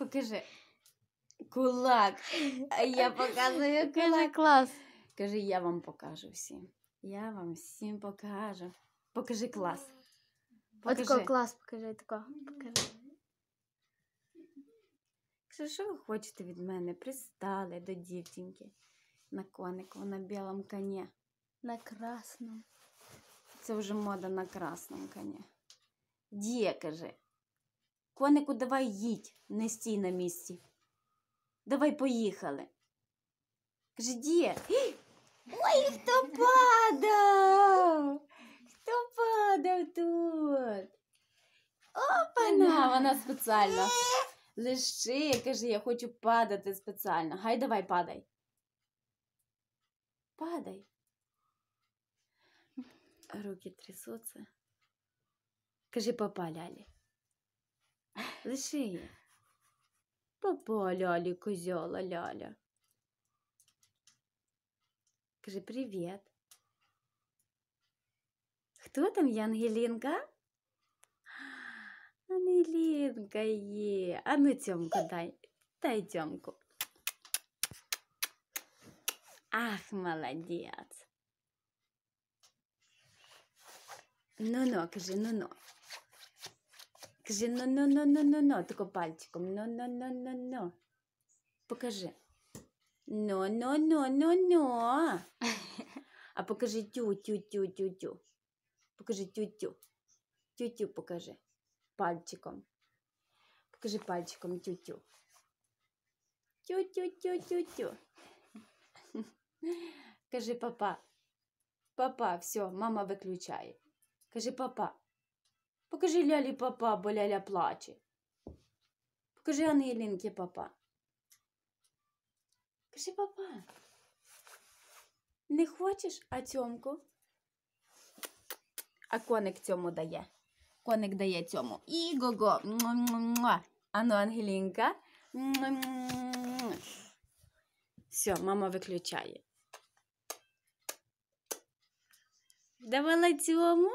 Покажи. Кулак. А я показую кулак. клас. Кажи, я вам покажу всім. Я вам всім покажу. Покажи клас. Отако Покажи. клас, покажи, тако. Покажи. Кажи, що ви хочете від мене? Пристали до дівчинки на конику на білому коні. На красному. Це вже мода на красному коні. Діє, каже. Конику, давай їдь, не стій на місці. Давай поїхали. Каже, діє. Ой, хто падав? Хто падав тут? Опана, вона спеціально. Лиши, каже, я хочу падати спеціально. Гай давай падай. Падай. Руки трясуться. Кажи папа Лялі. Лиши її. Папа Лялі, козяла Ляля. Кажи привіт. Хто там є Ангелінка? Ангелінка є. А ну цьомку дай. Дай цьомку. Ах, молодець. Ну-ну, кажи, ну-ну. Кажи, ну-ну-ну-ну-ну-ну, тако пальчиком. Ну-ну-ну-ну-ну. Покажи. Ну-ну-ну-ну-ну. А покажи тю-тю-тю-тю-тю. Покажи тю-тю. Тю-тю покажи. Пальчиком. Покажи пальчиком тю-тю. Тю-тю-тю-тю-тю. Кажи папа. Папа, все, мама виключає. Кажи папа. Покажи лялі папа, бо ляля плаче. Покажи Ангелінки папа. Кажи папа. Не хочеш, а цьомку? А коник цьому дає. Коник дає цьому. І-го-го. Ану, Ангелінка. Все, мама виключає. Давала цьому?